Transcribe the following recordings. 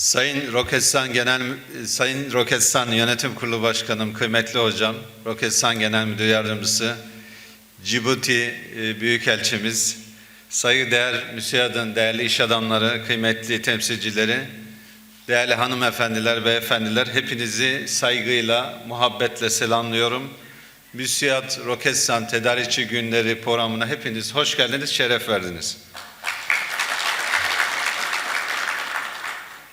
Sayın Roketsan Genel Sayın Roketsan Yönetim Kurulu Başkanım, kıymetli hocam, Roketsan Genel Müdür Yardımcısı, Cibuti e, Büyükelçimiz, saygıdeğer müsiyadın değerli iş adamları, kıymetli temsilcileri, değerli hanımefendiler, beyefendiler, hepinizi saygıyla, muhabbetle selamlıyorum. Müsiyat Roketsan Tedarikçi Günleri programına hepiniz hoş geldiniz, şeref verdiniz.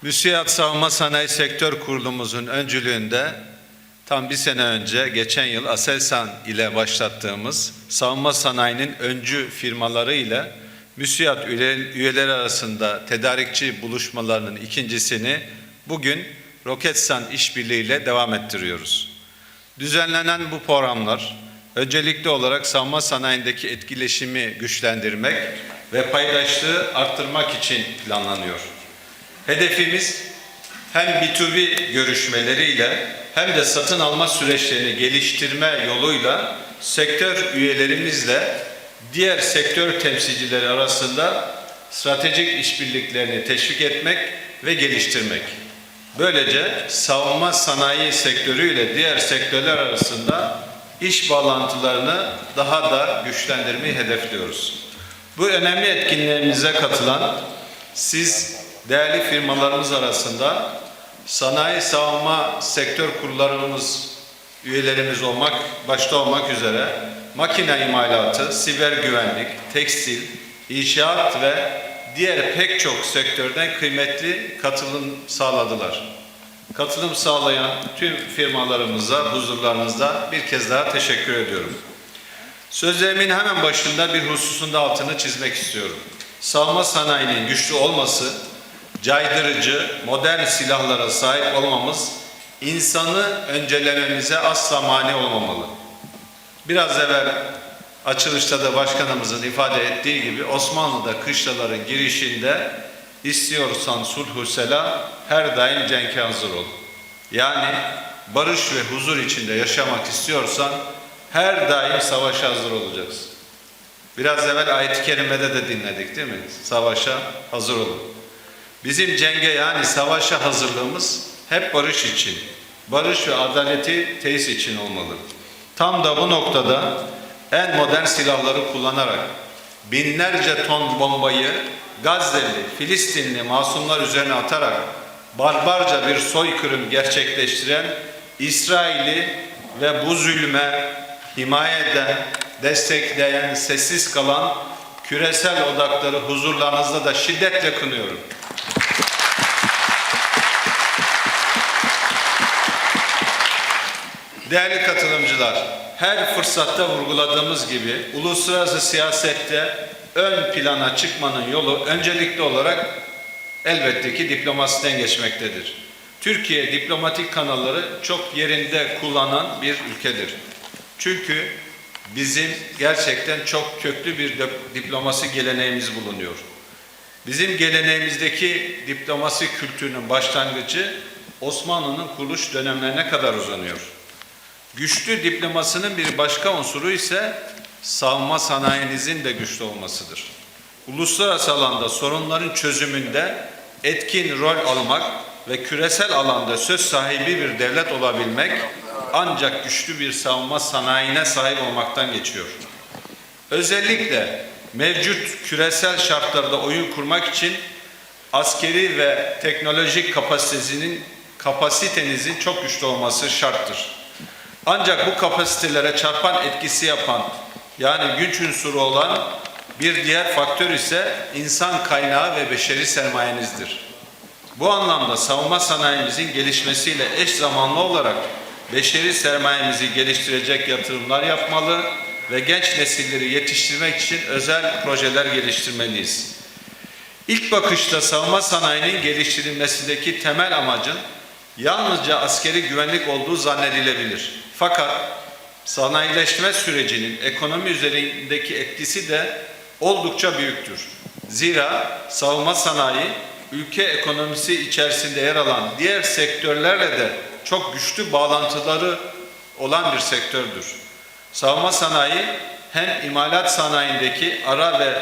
Müsiyat Savunma Sanayi Sektör Kurulumuzun öncülüğünde tam bir sene önce geçen yıl Aselsan ile başlattığımız savunma sanayinin öncü firmaları ile Müsiyat üye- üyeleri arasında tedarikçi buluşmalarının ikincisini bugün Roketsan işbirliği ile devam ettiriyoruz. Düzenlenen bu programlar öncelikli olarak savunma sanayindeki etkileşimi güçlendirmek ve paydaşlığı arttırmak için planlanıyor. Hedefimiz hem B2B görüşmeleriyle hem de satın alma süreçlerini geliştirme yoluyla sektör üyelerimizle diğer sektör temsilcileri arasında stratejik işbirliklerini teşvik etmek ve geliştirmek. Böylece savunma sanayi sektörüyle diğer sektörler arasında iş bağlantılarını daha da güçlendirmeyi hedefliyoruz. Bu önemli etkinliğimize katılan siz değerli firmalarımız arasında sanayi savunma sektör kurullarımız üyelerimiz olmak başta olmak üzere makine imalatı, siber güvenlik, tekstil, inşaat ve diğer pek çok sektörden kıymetli katılım sağladılar. Katılım sağlayan tüm firmalarımıza huzurlarınızda bir kez daha teşekkür ediyorum. Sözlerimin hemen başında bir hususunda altını çizmek istiyorum. Savunma sanayinin güçlü olması, caydırıcı, modern silahlara sahip olmamız insanı öncelememize asla mani olmamalı. Biraz evvel açılışta da başkanımızın ifade ettiği gibi Osmanlı'da kışlaların girişinde istiyorsan sulhu selam her daim cenke hazır ol. Yani barış ve huzur içinde yaşamak istiyorsan her daim savaşa hazır olacaksın. Biraz evvel ayet-i kerimede de dinledik değil mi? Savaşa hazır olun. Bizim cenge yani savaşa hazırlığımız hep barış için, barış ve adaleti tesis için olmalı. Tam da bu noktada en modern silahları kullanarak binlerce ton bombayı Gazze'li, Filistinli masumlar üzerine atarak barbarca bir soykırım gerçekleştiren İsrail'i ve bu zulme himaye eden, destekleyen, sessiz kalan küresel odakları huzurlarınızda da şiddetle kınıyorum. Değerli katılımcılar, her fırsatta vurguladığımız gibi uluslararası siyasette ön plana çıkmanın yolu öncelikli olarak elbette ki diplomasiden geçmektedir. Türkiye diplomatik kanalları çok yerinde kullanan bir ülkedir. Çünkü bizim gerçekten çok köklü bir dip- diplomasi geleneğimiz bulunuyor. Bizim geleneğimizdeki diplomasi kültürünün başlangıcı Osmanlı'nın kuruluş dönemlerine kadar uzanıyor. Güçlü diplomasının bir başka unsuru ise savunma sanayinizin de güçlü olmasıdır. Uluslararası alanda sorunların çözümünde etkin rol almak ve küresel alanda söz sahibi bir devlet olabilmek ancak güçlü bir savunma sanayine sahip olmaktan geçiyor. Özellikle mevcut küresel şartlarda oyun kurmak için askeri ve teknolojik kapasitenizin çok güçlü olması şarttır. Ancak bu kapasitelere çarpan etkisi yapan yani güç unsuru olan bir diğer faktör ise insan kaynağı ve beşeri sermayenizdir. Bu anlamda savunma sanayimizin gelişmesiyle eş zamanlı olarak beşeri sermayemizi geliştirecek yatırımlar yapmalı ve genç nesilleri yetiştirmek için özel projeler geliştirmeliyiz. İlk bakışta savunma sanayinin geliştirilmesindeki temel amacın yalnızca askeri güvenlik olduğu zannedilebilir. Fakat sanayileşme sürecinin ekonomi üzerindeki etkisi de oldukça büyüktür. Zira savunma sanayi ülke ekonomisi içerisinde yer alan diğer sektörlerle de çok güçlü bağlantıları olan bir sektördür. Savunma sanayi hem imalat sanayindeki ara ve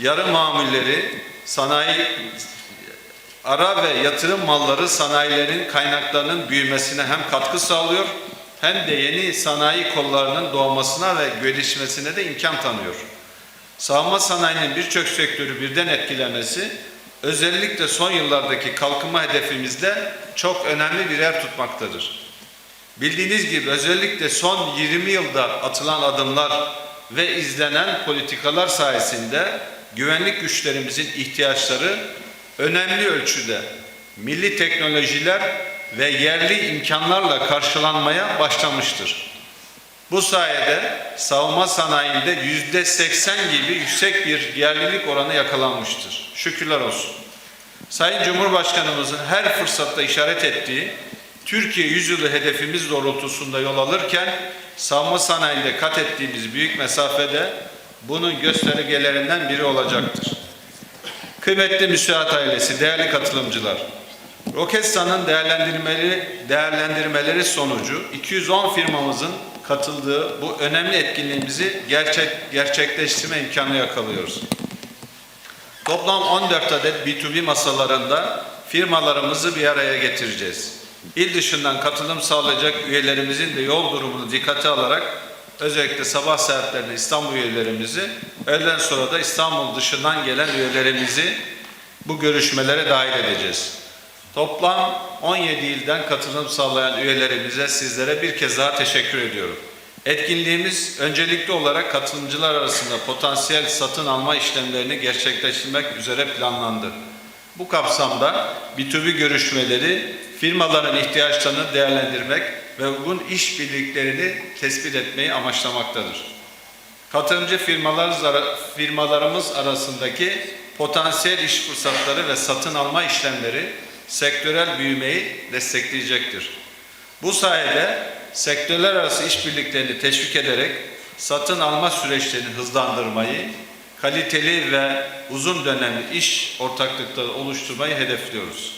yarı mamulleri sanayi ara ve yatırım malları sanayilerin kaynaklarının büyümesine hem katkı sağlıyor hem de yeni sanayi kollarının doğmasına ve gelişmesine de imkan tanıyor. Savunma sanayinin birçok sektörü birden etkilemesi özellikle son yıllardaki kalkınma hedefimizde çok önemli bir yer tutmaktadır. Bildiğiniz gibi özellikle son 20 yılda atılan adımlar ve izlenen politikalar sayesinde güvenlik güçlerimizin ihtiyaçları önemli ölçüde milli teknolojiler ve yerli imkanlarla karşılanmaya başlamıştır. Bu sayede savunma sanayinde yüzde 80 gibi yüksek bir yerlilik oranı yakalanmıştır. Şükürler olsun. Sayın Cumhurbaşkanımızın her fırsatta işaret ettiği Türkiye yüzyılı hedefimiz doğrultusunda yol alırken savunma sanayinde kat ettiğimiz büyük mesafede bunun göstergelerinden biri olacaktır. Kıymetli müsaat ailesi, değerli katılımcılar, Roketsan'ın değerlendirmeleri, değerlendirmeleri sonucu 210 firmamızın katıldığı bu önemli etkinliğimizi gerçek, gerçekleştirme imkanı yakalıyoruz. Toplam 14 adet B2B masalarında firmalarımızı bir araya getireceğiz. İl dışından katılım sağlayacak üyelerimizin de yol durumunu dikkate alarak özellikle sabah saatlerinde İstanbul üyelerimizi, öğleden sonra da İstanbul dışından gelen üyelerimizi bu görüşmelere dahil edeceğiz. Toplam 17 ilden katılım sağlayan üyelerimize sizlere bir kez daha teşekkür ediyorum. Etkinliğimiz öncelikli olarak katılımcılar arasında potansiyel satın alma işlemlerini gerçekleştirmek üzere planlandı. Bu kapsamda B2B görüşmeleri firmaların ihtiyaçlarını değerlendirmek ve uygun işbirliklerini tespit etmeyi amaçlamaktadır. Katılımcı firmalar, firmalarımız arasındaki potansiyel iş fırsatları ve satın alma işlemleri sektörel büyümeyi destekleyecektir. Bu sayede sektörler arası işbirliklerini teşvik ederek satın alma süreçlerini hızlandırmayı, kaliteli ve uzun dönemli iş ortaklıkları oluşturmayı hedefliyoruz.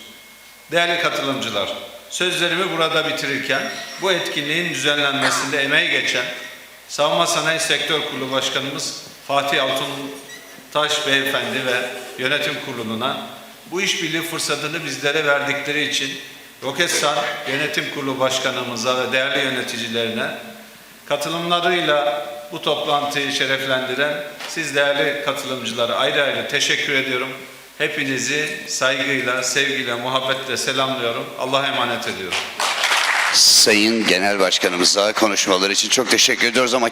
Değerli katılımcılar, sözlerimi burada bitirirken bu etkinliğin düzenlenmesinde emeği geçen Savunma Sanayi Sektör Kurulu Başkanımız Fatih Altuntaş Beyefendi ve Yönetim Kurulu'na bu işbirliği fırsatını bizlere verdikleri için Roketsan Yönetim Kurulu Başkanımıza ve değerli yöneticilerine katılımlarıyla bu toplantıyı şereflendiren siz değerli katılımcılara ayrı ayrı teşekkür ediyorum. Hepinizi saygıyla, sevgiyle, muhabbetle selamlıyorum. Allah'a emanet ediyorum. Sayın Genel Başkanımıza konuşmaları için çok teşekkür ediyoruz ama